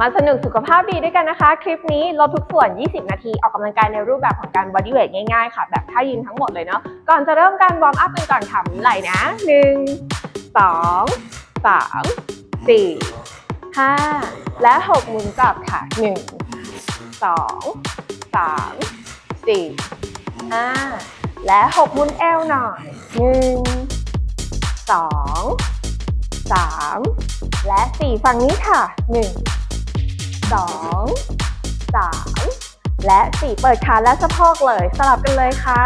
มาสนุกสุขภาพดีด้วยกันนะคะ คลิปนี้ลดทุกส่วน 20 นาที ออกกำลังกายในรูปแบบของการ body weight ง่ายๆ ค่ะ แบบท่ายืนทั้งหมดเลยเนาะก่อนจะเริ่มการวอร์มอัพกันก่อนค่ะหมุนไหลนะ 1 2 3 4 5 และ 6 หมุนกลับค่ะ 1 2 3 4 5 และ 6 หมุนเอวหน่อย 1 2 3 และ 4 ฝั่งนี้ค่ะ 1 2 3 และ 4 เปิดขาและสะโพกเลย สลับกันเลยค่ะ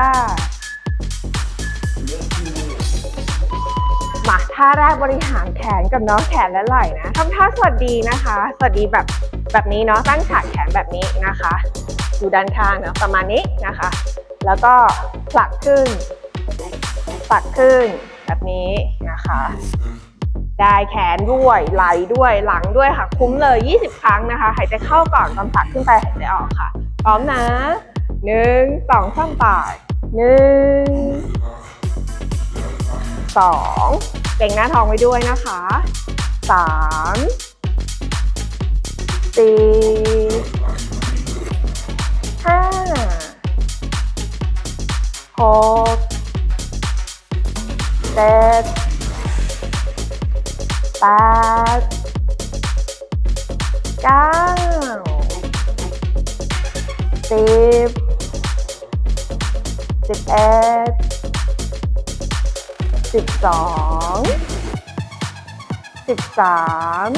มาท่าแรกบริหารแขนกับเนาะแขนและไหล่นะทำท่าสวัสดีนะคะ สวัสดีแบบแบบนี้เนาะตั้งฉากแขนแบบนี้นะคะดูด้านข้างเนาะประมาณนี้นะคะ แล้วก็ผลักขึ้นผลักขึ้นแบบนี้นะคะ ได้แขนด้วยไหล่ด้วยหลังด้วยค่ะ คุ้มเลย 20 ครั้งนะคะ หายใจเข้าก่อนตอนผลักขึ้นไปหายใจออกค่ะ พร้อมนะหนึ่งสองสามปายหนึ่งสองเก่งหน้าท้องไว้ด้วยนะคะสามสี่ห้าหกเจ็ด แปดเก้าสิบสิบเอ็ดสิบสองสิบสาม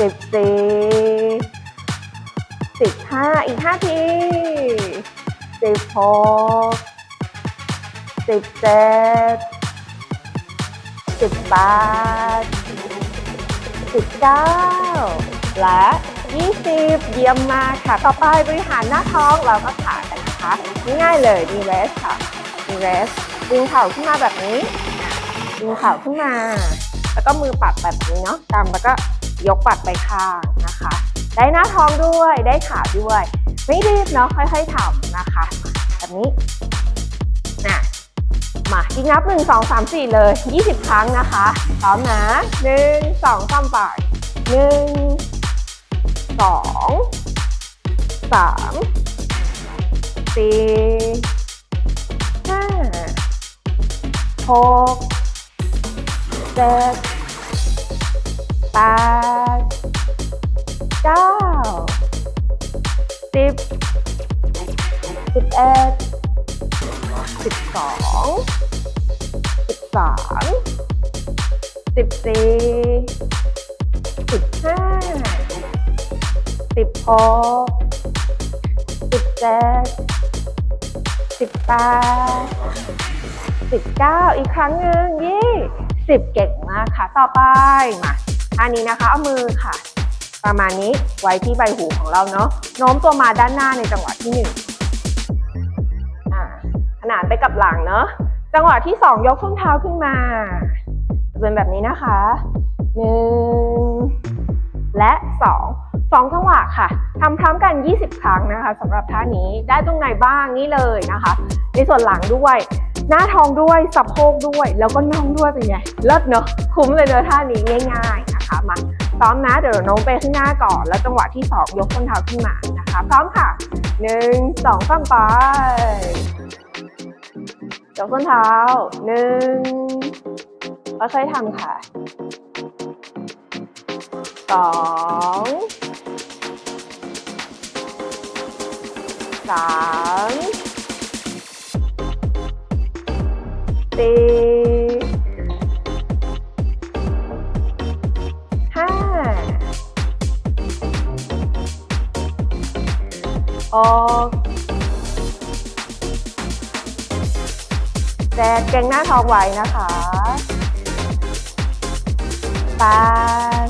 สิบสี่สิบห้าอีกห้าทีสิบหกสิบเจ็ด บแปดสิบเก้าและยี่สิบเยี่ยมมากค่ะ ต่อไปบริหารหน้าท้องเราก็ขากันนะคะง่ายๆเลยดีเรสค่ะดีเรสดึงเข่าขึ้นมาแบบนี้ดึงเข่าขึ้นมา แล้วก็มือปัดแบบนี้เนาะกำแล้วก็ยกปัดไปข้างนะคะ ได้หน้าท้องด้วยได้ขาด้วย ไม่รีบเนาะค่อยๆทำนะคะ แบบนี้ มาอีกนับ 1 2 3 4 เลย 20 ครั้งนะคะพร้อมนะ 1 2 3ไป1 2 3 4 5 6 7 8 9 10 11 สิบสองสิบสามสิบสี่สิบห้าสิบหกสิบเจ็ดสิบแปดสิบเก้าอีกครั้งหนึ่งยี่สิบเก่งมากค่ะ ต่อไปมาอันนี้นะคะเอามือค่ะ ประมาณนี้ไว้ที่ใบหูของเราเนาะโน้มตัวมาด้านหน้าในจังหวะที่หนึ่ง นานไปกับหลังเนอะจังหวะที่ 2 ยกส้นเท้าขึ้นมาจะเป็นแบบนี้นะคะหนึ่งและ2 2จังหวะค่ะทำพร้อมกัน 20 ครั้งนะคะสำหรับท่านี้ได้ตรงไหนบ้างนี่เลยนะคะ ในส่วนหลังด้วย หน้าท้องด้วยสะโพกด้วย แล้วก็น่องด้วยเป็นไงเลิศเนอะคุ้มเลยเนอะท่านี้ง่าย ๆนะคะมาพร้อมนะเดี๋ยวน้มไปข้างหน้าก่อน แล้วจังหวะที่ 2 ยกส้นเท้าขึ้นมานะคะ พร้อมค่ะหนึ่งสองสามไป ยกส้นเท้าหนึ่งค่อยๆทำค่ะสองสามสี่ห้าหก แจกเก่งหน้าทองไว้นะคะแปด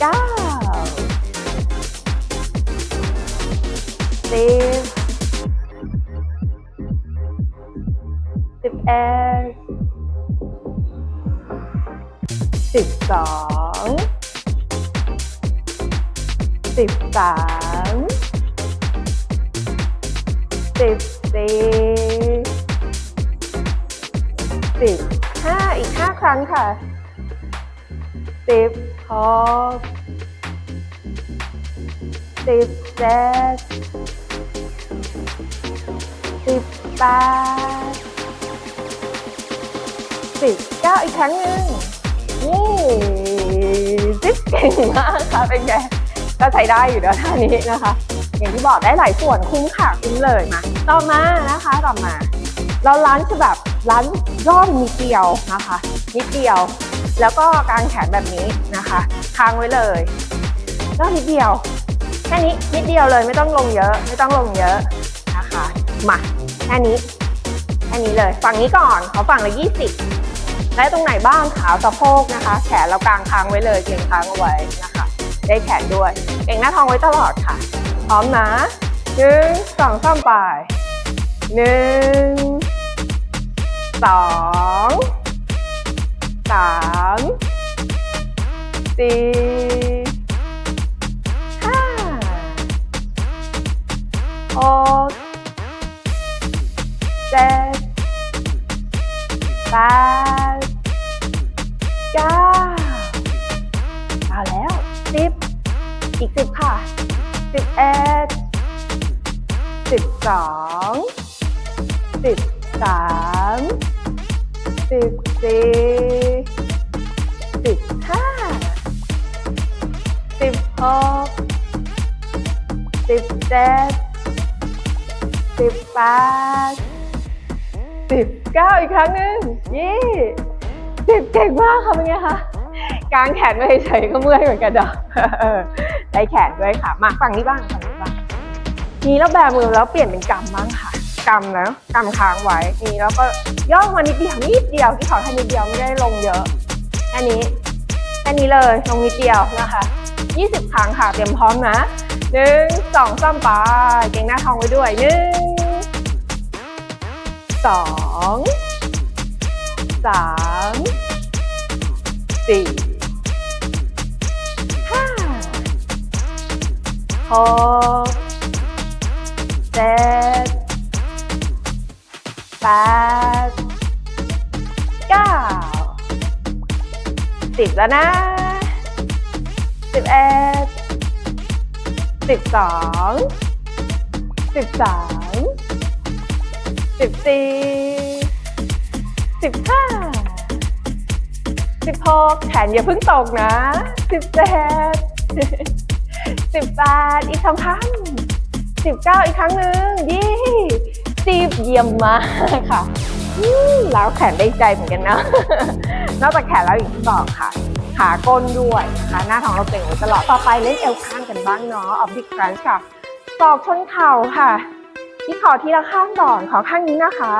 เก้าสิบสิบเอ็ดสิบสองสิบสาม สิบสี่สิบห้าอีกห้าครั้งค่ะสิบหกสิบเจ็ดสิบแปดสิบเก้าอีกครั้งหนึ่งนี่สิบเก่งมากค่ะเป็นไงก็ใช้ได้อยู่แล้วท่านี้นะคะ อย่างที่บอกได้หลายส่วนคุ้มค่ะคุ้มเลยมาต่อมานะคะต่อมา เราล้านจะแบบล้านร่อนนิดเดียวนะคะนิดเดียว แล้วก็กางแขนแบบนี้นะคะค้างไว้เลยร่อนนิดเดียวแค่นี้นิดเดียวเลยไม่ต้องลงเยอะไม่ต้องลงเยอะนะคะมาแค่นี้แค่นี้เลยฝั่งนี้ก่อนเขอฝั่งละ20และตรงไหนบ้างขาสะโพกนะคะ แขนเรากางค้างไว้เลยเกรงค้างเอาไว้นะคะ ได้แขนด้วยเก่งหน้าท้องไว้ตลอดค่ะ พร้อมนะหนึ่งสองสามไปหนึ่งสองสามสี่ห้าหกเจ็ดแปดเก้าเอาแล้วสิบอีกสิบค่ะ สิบเอ็ดสิบสองสิบสามสิบสี่สิบห้าสิบหกสิบเจ็ดสิบแปดสิบเก้าอีกครั้งหนึ่งยี่สิบเก่งมากค่ะเป็นไงคะกางแขนไม่เฉยก็เมื่อยเหมือนกันเด้อเออ ได้แขนด้วยค่ะมาฝั่งนี้บ้างฝั่งนี้บ้างนี่แล้วแบมือแล้วเปลี่ยนเป็นกำบ้างค่ะกำแล้วกำค้างไว้นี่แล้วก็ย่อมานิดเดียวนิดเดียวที่ขอแค่นิดเดียวไม่ได้ลงเยอะแค่นี้แค่นี้เลยลงนิดเดียวนะคะ20 ครั้งค่ะเตรียมพร้อมนะหนึ่งสองสามไปเก่งหน้าท้องไว้ด้วยหนึ่งสองสามสี่ หกเจ็ดแปดเก้าสิบแล้วนะสิบเอ็ดสิบสองสิบสามสิบสี่สิบห้าสิบหกแขนอย่าเพิ่งตกนะสิบเจ็ด สิบแปดอีกคำพันสิบเก้าอีกครั้งหนึ่งยี่สิบเยี่ยมมากค่ะแล้วแขนได้ใจเหมือนกันนะ นอกจากแขนแล้วอีกที่บอกค่ะ ขาก้นด้วยนะคะหน้าท้องเราเต่งตลอดต่อไปเล่นเอวข้างกันบ้างเนาะออฟฟิศครันช์ค่ะศอกชนเข่าค่ะที่ขอทีละข้างก่อนขอข้างนี้นะคะ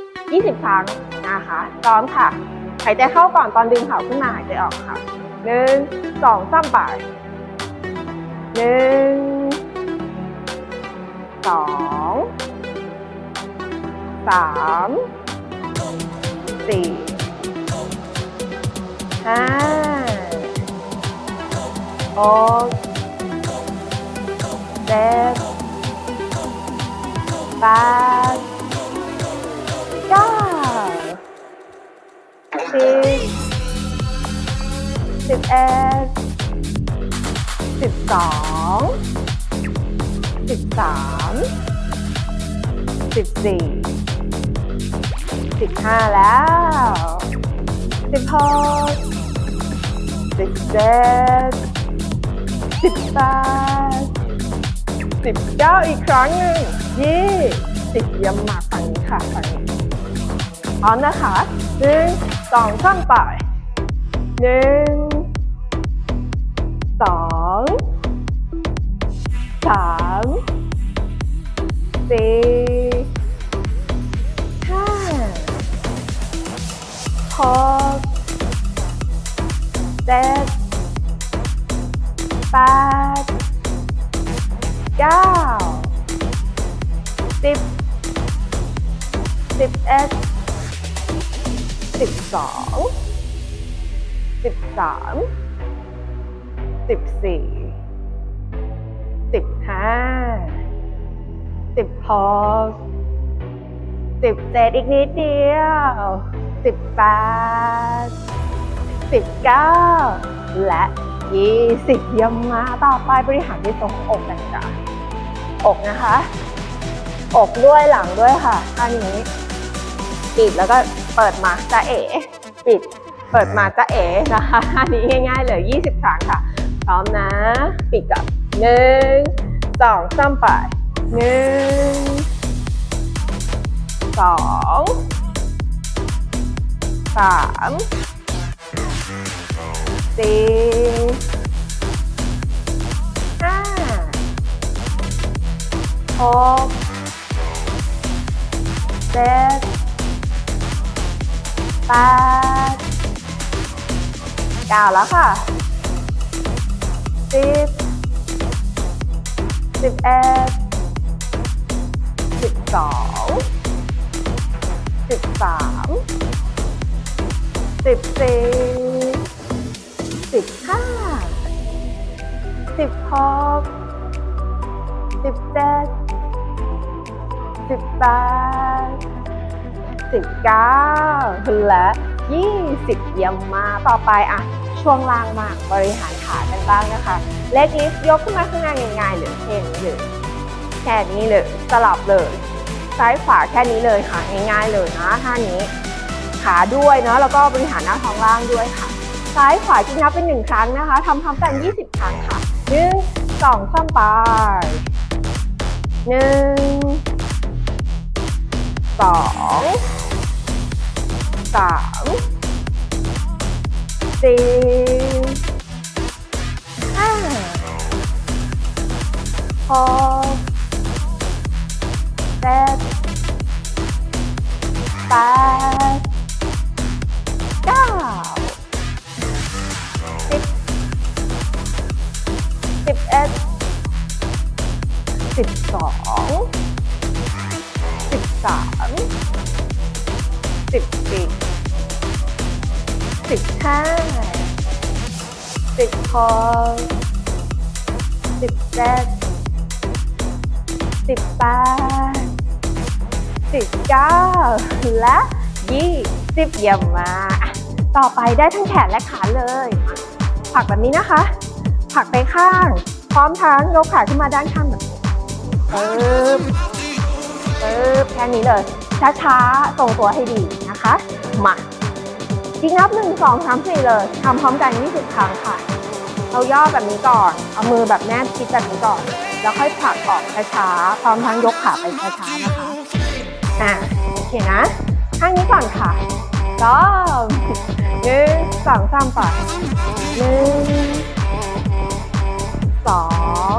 20 ครั้งนะคะพร้อมค่ะหายใจเข้าก่อนตอนดึงเข่าขึ้นมาหายใจออกค่ะหนึ่งสองสามไป หนึ่งสองสามสี่ห้าหกเจ็ดแปดเก้าสิบสิบเอ็ด สิบสองสิบสามสิบสี่สิบห้าแล้วสิบหกสิบเจ็ดสิบแปดสิบเก้าอีกครั้งหนึ่งยี่สิบยี่มมากฝั่งนี้ค่ะฝั่งนี้พร้อมนะคะหนึ่งสองสามไปหนึ่ง หกเจ็ดแปดเก้าสิบสิบเอ็ดสิบสองสิบสามสิบสี่สิบห้าสิบหกสิบเจ็ดอีกนิดเดียว สิบแปดสิบเก้าและยี่สิบเยี่ยมมากต่อไปบริหารที่ตรงอกกันจ้ะอกนะคะ อกด้วยหลังด้วยค่ะท่านี้ปิดแล้วก็เปิดมาจะเอ๋ปิด เปิดมาจะเอ๋นะคะท่านี้ง่ายๆเลย20ครั้งค่ะพร้อมนะ ปิดกับหนึ่งสองสามไปหนึ่งสอง สามสี่ห้าหกเจ็ดแปดเก้าแล้วค่ะสิบสิบเอ็ดสิบสองสิบสาม สิบสี่สิบห้าสิบหกสิบเจ็ดสิบแปดสิบเก้าและยี่สิบเยี่ยมมาต่อไปอะช่วงล่างมากบริหารขากันบ้างนะคะ เล็กลิฟยกขึ้นมาข้างหน้าง่ายๆเลยแค่นี้เลยแค่นี้เลยสลับเลย ซ้ายขวาแค่นี้เลยค่ะง่ายๆเลยนะท่านี้ ขาด้วยเนาะแล้วก็บริหารหน้าท้องล่างด้วยค่ะ ซ้ายขวาจริงนับเป็นหนึ่งครั้งนะคะทำพร้อมกัน 20 ครั้งค่ะหนึ่งสองสามไปหนึ่งสองสามสี่ห้าหกเจ็ดแปด สองสิบสามสิบสี่สิบห้าสิบหกสิบเจ็ดสิบแปดสิบเก้าและยี่สิบเยี่ยมมากต่อไปได้ทั้งแขนและขาเลย ผักแบบนี้นะคะ ผักไปข้าง พร้อมทั้งยกขาขึ้นมาด้านข้างแบบ ปึ๊บปึ๊บแค่นี้เลย ช้าๆทรงตัวให้ดีนะคะ มาอีกนับหนึ่งสองสามสี่เลยทำพร้อมกัน20ครั้งค่ะ เราย่อแบบนี้ก่อน เอามือแบบแนบชิดแบบนี้ก่อน แล้วค่อยผลักออกช้าๆ พร้อมทั้งยกขาไปช้าๆ นะคะ อะโอเคนะ ข้างนี้ก่อนค่ะพร้อมหนึ่งสองสามไปหนึ่งสอง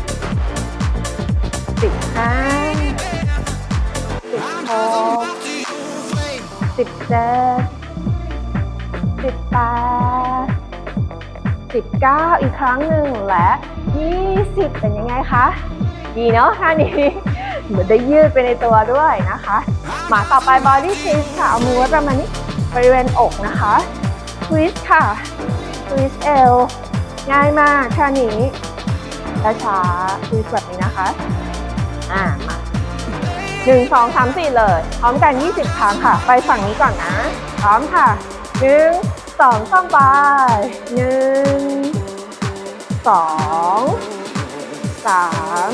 สิบห้าสิบหกสิบเจ็ดสิบแปดสิบเก้าอีกครั้งหนึ่งและยี่สิบเป็นยังไงคะดีเนาะท่านี้เหมือนได้ยืดไปในตัวด้วยนะคะ หมาต่อไป body twist ค่ะเอามือไว้ประมาณนี้บริเวณอกนะคะ twist ค่ะ twist เอวง่ายมากท่านี้ช้าๆ twist แบบนี้นะคะ อ่ามาหนึ่งสองสามสี่เลย พร้อมกัน20ครั้งค่ะ ไปฝั่งนี้ก่อนนะ พร้อมค่ะหนึ่งสองสามไปหนึ่งสองสาม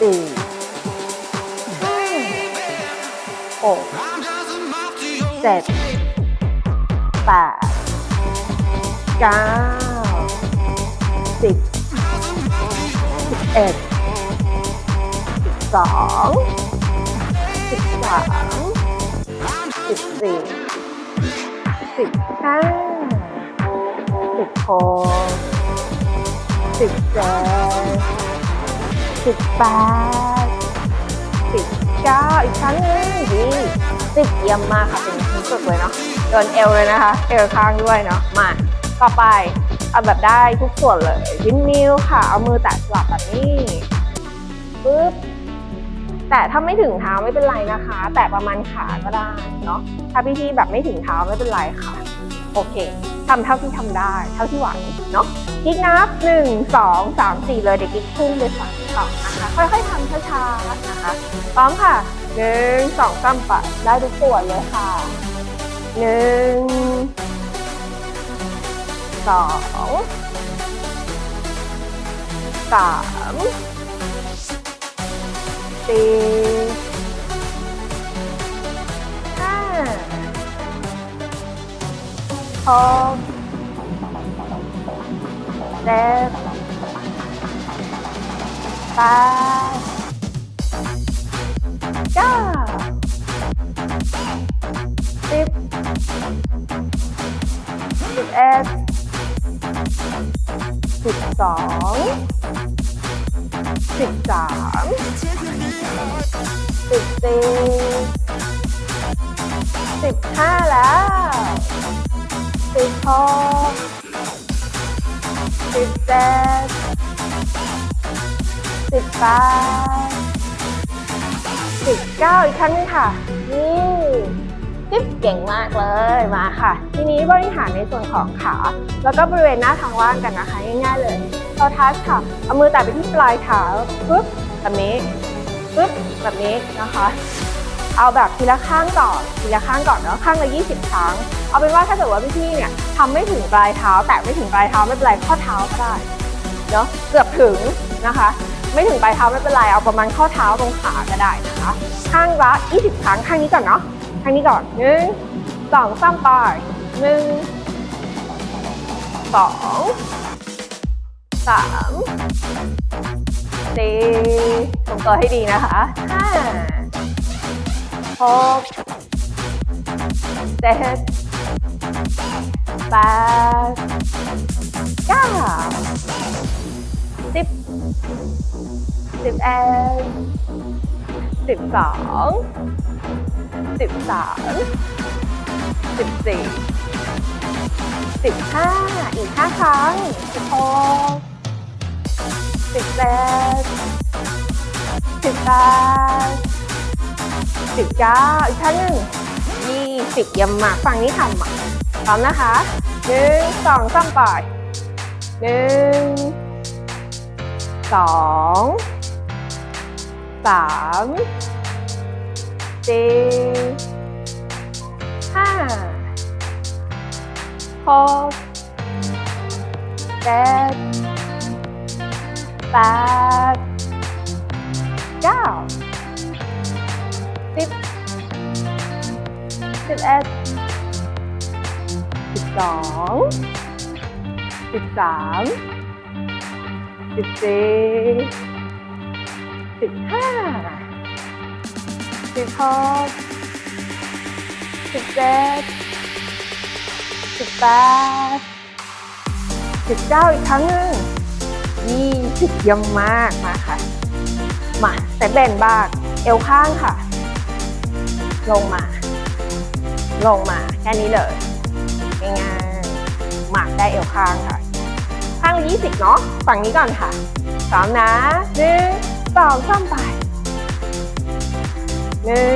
สี่ห้าหกเจ็ดแปดเก้าสิบสิบเอ็ด สิบสองสิบสามสิบสี่สิบห้าสิบหกสิบเจ็ดสิบแปดสิบเก้าอีกครั้งหนึ่งดีสิบเยี่ยมมากค่ะเป็นที่สุดเลยเนาะเดินเอวเลยนะคะ เอวข้างด้วยเนาะมาต่อไปเอาแบบได้ทุกส่วนเลยวินมิลค่ะ เอามือแตะสลับแบบนี้ปึ๊บ แต่ถ้าไม่ถึงเท้าไม่เป็นไรนะคะ แต่ประมาณขาก็ได้เนาะถ้าพี่ๆแบบไม่ถึงเท้าไม่เป็นไรค่ะ โอเคทำเท่าที่ทำได้ เท่าที่ไหวเนาะกิ๊กนับหนึ่งสองสามสี่เลยเดี๋ยวกิ๊กพุ่งไปฝั่งที่สองนะคะ ค่อยๆทำช้าๆนะคะพร้อมค่ะหนึ่งสองสามปัดได้ทุกส่วนเลยค่ะหนึ่ง สี่ห้าหกเจ็ดแปดเก้าสิบสิบเอ็ดสิบสอง สิบสามสิบสี่สิบห้าแล้วสิบหกสิบเจ็ดสิบแปดสิบเก้าอีกครั้งหนึงค่ะ นี่จิ๊บเก่งมากเลยมาค่ะ ทีนี้บริหารในส่วนของขา แล้วก็บริเวณหน้าทางว่างกันนะคะ ง่ายๆเลย เราทัชค่ะ เอามือแตะไปที่ปลายเท้าปึ๊บแบบนี้ปึ๊บแบบนี้นะคะ เอาแบบทีละข้างก่อนทีละข้างก่อนเนาะข้างละ 20 ครั้ง เอาเป็นว่าถ้าเกิดว่าพี่ๆเนี่ยทำไม่ถึงปลายเท้า แตะไม่ถึงปลายเท้าไม่เป็นไรข้อเท้าก็ได้เนาะเกือบถึงนะคะ ไม่ถึงปลายเท้าไม่เป็นไรเอาประมาณข้อเท้าตรงขาก็ได้นะคะ ข้างละ 20 ครั้งข้างนี้ก่อนเนาะข้างนี้ก่อนหนึ่งสองสามไปหนึ่งสอง สามสี่ทรงตัวให้ดีนะคะห้าหกเจ็ดแปดเก้าสิบสิบเอ็ดสิบสองสิบสามสิบสี่สิบห้าอีกห้าครั้งสิบหก สิบเจ็ดสิบแปดสิบเก้าอีกท่านหนึ่งยี่สิบยี่ยมากฝั่งนี้ทำอะพร้อมนะคะหนึ่งสองสามปล่อยหนึ่งสองสามสี่ห้าหกเจ็ด แปดเก้าสิบสิบเอ็ดสิบสองสิบสามสิบสี่สิบห้าสิบหกสิบเจ็ดสิบแปดสิบเก้าอีกครั้งหนึ่ง ยี่สิบยี่ยมมากมาค่ะ มาเซตเบนบ้างเอวข้างค่ะ ลงมา ลงมาแค่นี้เลยง่ายๆหมักได้เอวข้างค่ะ ข้างละยี่สิบเนาะฝั่งนี้ก่อนค่ะพร้อมนะหนึ่งสองสามไปหนึ่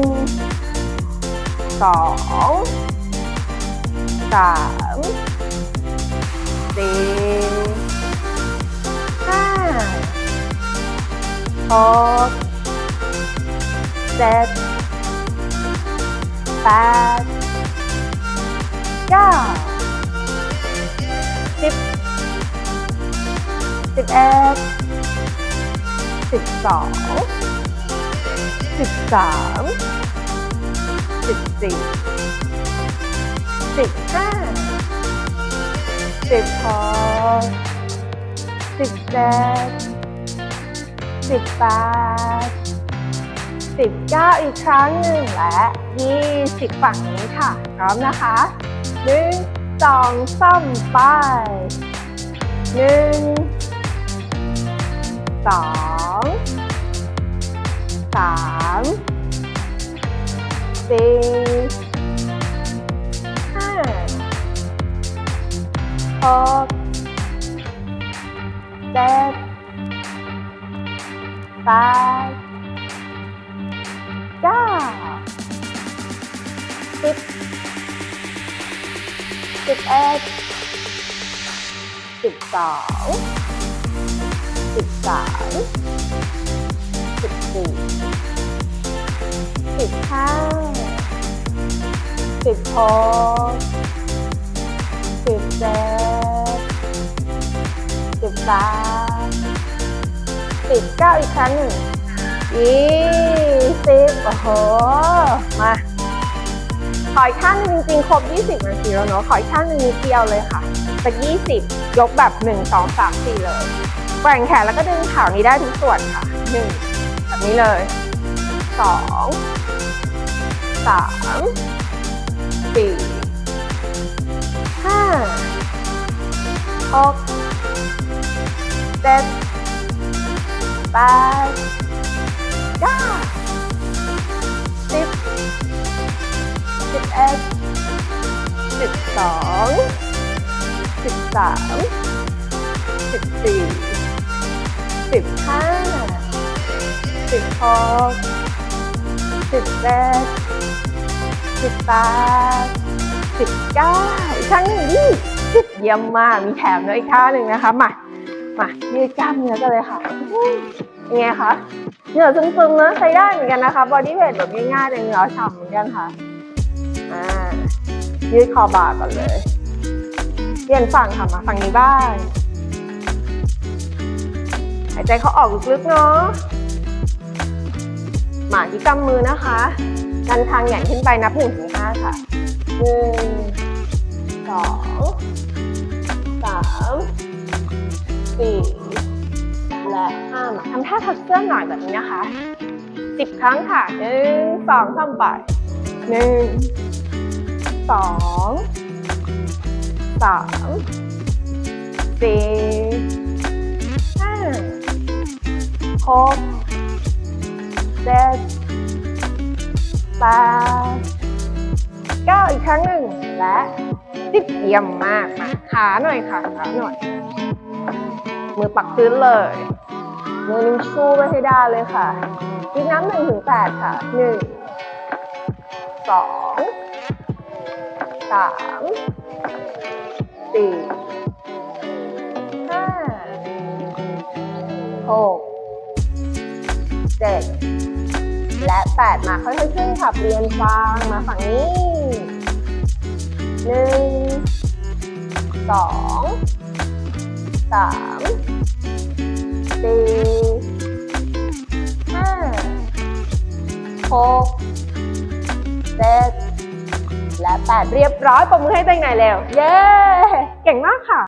งสองสามสี่ หกเจ็ดแปดเก้าสิบสิบเอ็ดสิบสองสิบสามสิบสี่สิบห้าสิบหกสิบเจ็ด สิบแปดสิบเก้าอีกครั้งหนึ่งและยี่สิบฝั่งนี้ค่ะ พร้อมนะคะหนึ่งสองสามไปหนึ่งสองสามสี่ห้าหกเจ็ด แปดเก้าสิบสิบเอ็ดสิบสองสิบสามสิบสี่สิบห้าสิบหกสิบเจ็ดสิบแปด สิบเก้าอีกครั้งหนึ่งยี่สิบโอ้โห มาขออีกข้างหนึงจริงๆ ครบ 20นาทีแล้วเนาะขออีกข้างหนึงนิดเดียวเลยค่ะสัก20 ยกแบบ 1 2 3 4 เลยแกว่งแขนแล้วก็ดึงขานี้ได้ทุกส่วนค่ะ 1 แบบนี้เลย 2 3 4 5 6 7 8 9 10สิบเอ็ดสิบสองสิบสามสิบสี่สิบห้าสิบหกสิบเจ็ดสิบแปดสิบเก้าอีกครั้งหนึ่งยี่สิบเยี่ยมมาก มีแถมด้วยอีกท่าหนึ่งนะคะ มา มายืดกล้ามเนื้อกันเลยค่ะ อื้อเป็นไงคะเหงื่อซึมๆนะใช้ได้เหมือนกันนะคะบอดี้เวทแบบง่ายๆแต่เหงื่อฉ่ำเหมือนกันค่ะอ่ายืดคอบ่าก่อนเลยเปลี่ยนฝั่งค่ะมาฝั่งนี้บ้างหายใจเขาออกลึกๆเนาะหมาที่กำมือนะคะดันทางแหย่งขึ้นไปนับหนึ่งถึงห้าค่ะหนึ่งสองสามสี่ และห้ามาทำท่าทักเสื้อหน่อยแบบนี้นะคะสิบครั้งค่ะหนึ่งสองสามไปหนึ่งสองสามสี่ห้าหกเจ็ดแปดเก้าอีกครั้งหนึ่งและสิบเยี่ยมมากมาขาหน่อยค่ะขาหน่อย มือปักพื้นเลย มือนิ้วชูไปให้ได้เลยค่ะยิบน้ำหนึ่งถึงแปดค่ะหนึ่งสองสามสี่ห้าหกเจ็ดและแปดมาค่อยๆขึ้นค่ะเปลี่ยนฟังมาฝั่งนี้หนึ่งสองสาม สี่ห้าหกเจ็ดและแปดเรียบร้อยปรบมือให้ตัวเองหน่อยเร็ว เย้ เก่งมากค่ะ